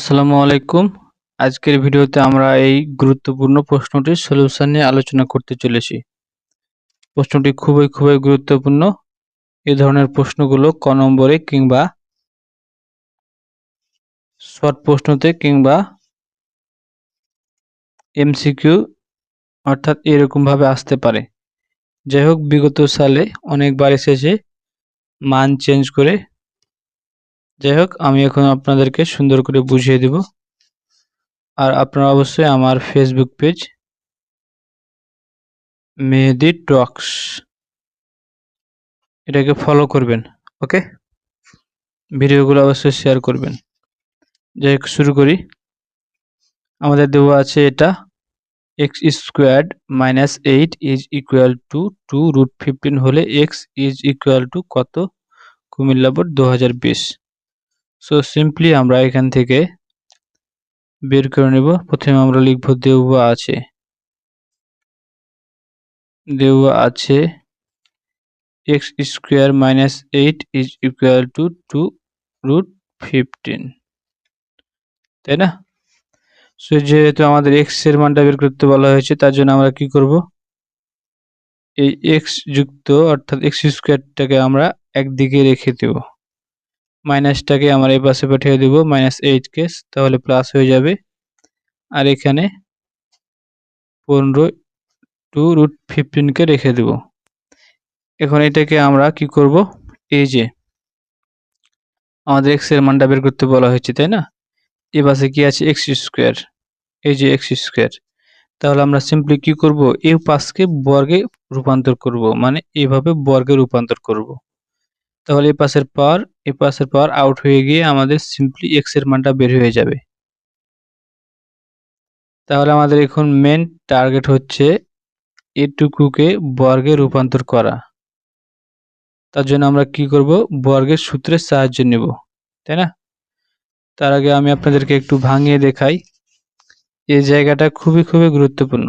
আসসালামু আলাইকুম। আজকের ভিডিওতে আমরা এই গুরুত্বপূর্ণ প্রশ্নটির সলিউশন নিয়ে আলোচনা করতে চলেছি। প্রশ্নটি খুবই খুবই গুরুত্বপূর্ণ। এই ধরনের প্রশ্নগুলো ক নম্বরে কিংবা শর্ট প্রশ্নতে কিংবা এমসিকিউ অর্থাৎ এরকমভাবে আসতে পারে। যাই হোক, বিগত সালে অনেকবার এসেছে। মান চেঞ্জ করে যাই হোক, আমি এখন আপনাদেরকে সুন্দর করে বুঝিয়ে দেব। আর আপনারা অবশ্যই আমার ফেসবুক পেজ মেহেদি টক্স এটাকে ফলো করবেন ওকে ভিডিওগুলো অবশ্যই শেয়ার করবেন। যাই হোক, শুরু করি। আমাদের দেওয়া আছে এটা X squared minus eight is equal to two root fifteen হলে এক্স ইজ ইকুয়াল টু কত? কুমিল্লা দু হাজার বিশ। সো সিম্পলি আমরা এখান থেকে বের করে নেব। প্রথমে আমরা লিখব দেওয়া আছে। দেওয়া আছে X square minus eight is equal to two root fifteen তাই না? সো যেহেতু আমাদের এক্সের মানটা বের করতে বলা হয়েছে, তার জন্য আমরা কি করব? এই এক্স যুক্ত অর্থাৎ এক্স স্কোয়ারটাকে আমরা একদিকে রেখে দেব। মাইনাসটাকে আমরা এই পাশে পাঠিয়ে দেব, মাইনাস এইট কেস, তাহলে প্লাস হয়ে যাবে। আর এখানে পনেরো টু রুট ফিফটিনকে রেখে দেব। এখন এটাকে আমরা কি করব? এই যে আমাদের এক্সের মানটা বের করতে বলা হয়েছে, তাই না? এ পাশে কি আছে? এক্স স্কোয়ার এই যে এক্স স্কোয়ার তাহলে আমরা সিম্পলি কি করব? এই পাশকে বর্গে রূপান্তর করব মানে এইভাবে বর্গে রূপান্তর করব। তাহলে এই পাশের পাওয়ার এই পাশের পাওয়ার আউট হয়ে গিয়ে আমাদের সিম্পলি এক্সের মানটা বের হয়ে যাবে। তাহলে আমাদের এখন মেন টার্গেট হচ্ছে এটুকুকে বর্গে রূপান্তর করা। তার জন্য আমরা কি করব? বর্গের সূত্রের সাহায্য নেব, তাই না? তার আগে আমি আপনাদেরকে একটু ভাঙিয়ে দেখাই। এই জায়গাটা খুবই খুবই গুরুত্বপূর্ণ।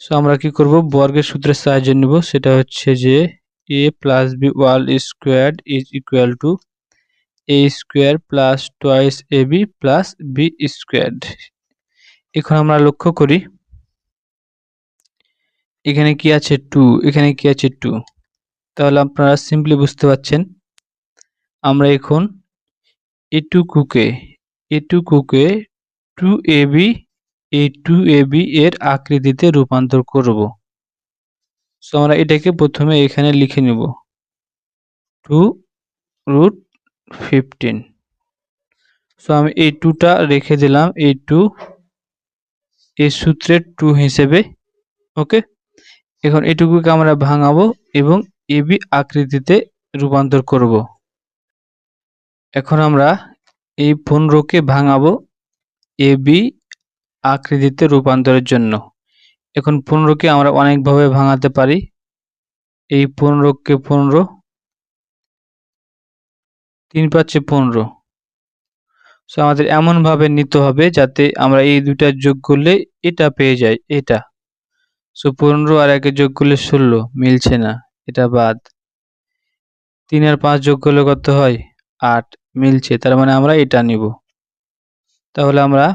সো আমরা কি করব? বর্গের সূত্রের সাহায্য নেব, সেটা হচ্ছে যে A plus B whole square is equal to A square plus twice A B plus B square এখন আমরা লক্ষ্য করি, এখানে কি আছে টু এখানে কি আছে টু তাহলে আপনারা সিম্পলি বুঝতে পারছেন, আমরা এখন এটুকুকে টু কুকে এ বি এই টু এ বি এর আকৃতিতে রূপান্তর করব। সো আমরা এটাকে প্রথমে এখানে লিখে নেব। Two root fifteen. সো আমি এই টুটা রেখে দিলাম। এই টু এই সূত্রের টু হিসেবে, ওকে? এখন এটুকুকে আমরা ভাঙাবো এবং এবি আকৃতিতে রূপান্তর করব। এখন আমরা এই পনেরোকে ভাঙাবো এবি আকৃতিতে রূপান্তরের জন্য। এখন পনেরোকে আমরা অনেকভাবে ভাঙাতে পারি। এই পনেরোকে পনেরো, তিন পাচ্ছে পনেরো। সো আমাদের এমনভাবে নিতে হবে যাতে আমরা এই দুটা যোগ করলে এটা পেয়ে যাই, এটা। সো পনেরো আর একে যোগ করলে ষোলো, মিলছে না, এটা বাদ। তিন আর পাঁচ যোগ করলে কত হয়? আট, মিলছে, তার মানে আমরা এটা নিব। তাহলে আমরা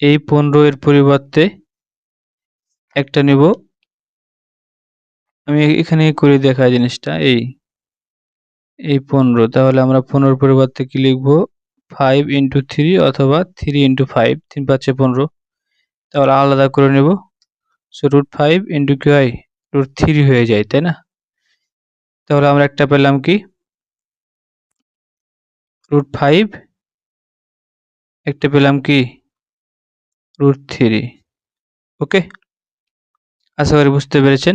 এই পনেরো এর পরিবর্তে একটা নিব। আমি এখানে করে দেখা জিনিসটা, এই এই পনেরো। তাহলে আমরা পনেরো পরিবর্তে কি লিখব? ফাইভ ইন্টু থ্রি অথবা থ্রি ইন্টু ফাইভ তিন পাঁচে পনেরো। তাহলে আলাদা করে নেব। সো রুট ফাইভ ইন্টু কি হয়? রুট থ্রি হয়ে যায়, তাই না? তাহলে আমরা একটা পেলাম কি? রুট ফাইভ একটা পেলাম কি? রুট থ্রি ওকে আশা করি বুঝতে পেরেছেন।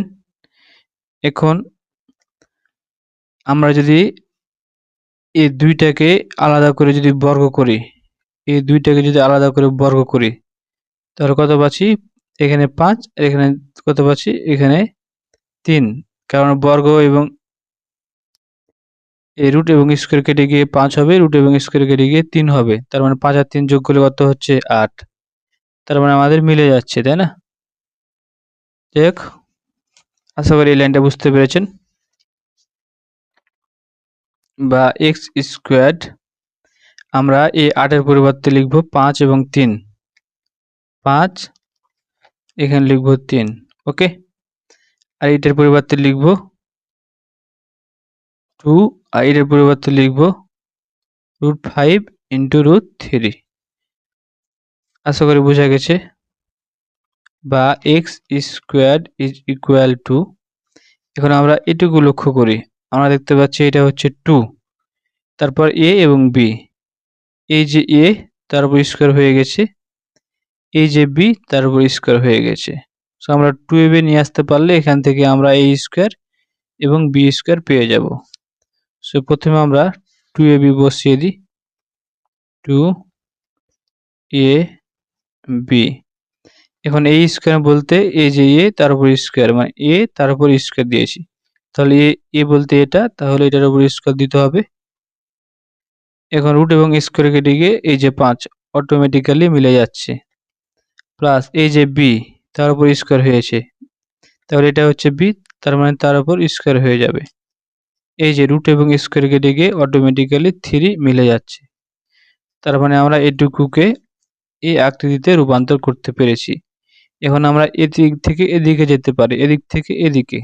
এখন আমরা যদি এই দুইটাকে আলাদা করে যদি বর্গ করি, এই দুইটাকে যদি আলাদা করে বর্গ করি, তাহলে কত পাচ্ছি? এখানে পাঁচ এখানে কত পাচ্ছি? এখানে তিন। কারণ বর্গ এবং এই রুট এবং স্কোয়ার কেটে গিয়ে পাঁচ হবে, রুট এবং স্কোয়ার কেটে গিয়ে তিন হবে। তার মানে পাঁচ আর তিন যোগ করলে কত হচ্ছে? আট। তার মানে আমাদের মিলে যাচ্ছে, তাই না? দেখ, আশা করি এই লাইনটা বুঝতে পেরেছেন। বা এক্স স্কোয়ার আমরা এই আটের পরিবর্তে লিখব পাঁচ এবং তিন। পাঁচ, এখানে লিখব তিন, ওকে? আর এটার পরিবর্তে লিখব টু আর এটার পরিবর্তে লিখব root five into root three আশা করি বোঝা গেছে। বা X square is equal to এখন আমরা এটুকু লক্ষ্য করি। আমরা দেখতে পাচ্ছি এটা হচ্ছে টু তারপর এ এবং বি এই যে এ তার উপর স্কোয়ার হয়ে গেছে। এই যে বি তার উপর স্কোয়ার হয়ে গেছে। সো আমরা টু এ নিয়ে আসতে পারলে এখান থেকে আমরা এ স্কোয়ার এবং বি স্কোয়ার পেয়ে যাব। সো প্রথমে আমরা টু এ বি বসিয়ে দিই। টু এ বি এখন এই স্কোয়ার বলতে এ যে এ, তার উপর স্কোয়ার মানে এ, তার উপর স্কোয়ার দিয়েছি। তাহলে এ এ বলতে এটা, তাহলে এটার উপর স্কোয়ার দিতে হবে। এখন রুট এবং স্কোয়ার কেটে গিয়ে এই যে পাঁচ অটোমেটিক্যালি মিলে যাচ্ছে। প্লাস এই যে বি তার উপর স্কোয়ার হয়েছে। তাহলে এটা হচ্ছে বি তার মানে তার উপর স্কোয়ার হয়ে যাবে। এই যে রুট এবং স্কোয়ার কেটে গিয়ে অটোমেটিক্যালি থ্রি মিলে যাচ্ছে। তার মানে আমরা এটুকুকে এই আকৃতিতে রূপান্তর করতে পেরেছি। এখন আমরা এদিক থেকে এদিকে যেতে পারি, এদিক থেকে এদিকে।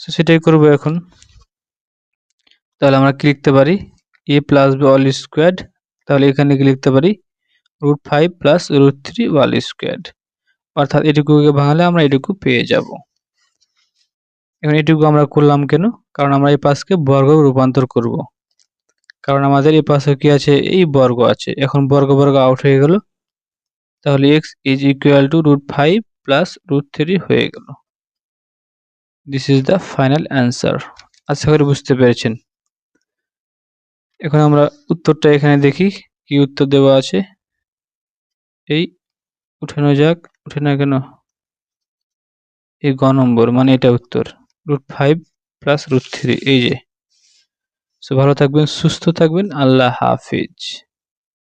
সো সেটাই করব এখন। তাহলে আমরা কি লিখতে পারি? A plus B all square তাহলে এখানে কি লিখতে পারি? Root five plus root three whole square অর্থাৎ এটুকুকে ভাঙালে আমরা এটুকু পেয়ে যাব। এখন এটুকু আমরা করলাম কেন? কারণ আমরা এই পাশকে বর্গ রূপান্তর করব। কারণ আমাদের এই পাশে কি আছে? এই বর্গ আছে। এখন বর্গ বর্গ আউট হয়ে গেল। তাহলে X is equal to root five plus root three হয়ে গেল। This is the final answer আশা করি বুঝতে পেরেছেন। এখন আমরা উত্তরটা এখানে দেখি, কি উত্তর দেওয়া আছে। এই উঠানো যাক, উঠে না কেন? এই গ নম্বর মানে এটা উত্তর। Root five plus root three এই যে। সো ভালো থাকবেন, সুস্থ থাকবেন, আল্লাহ হাফিজ।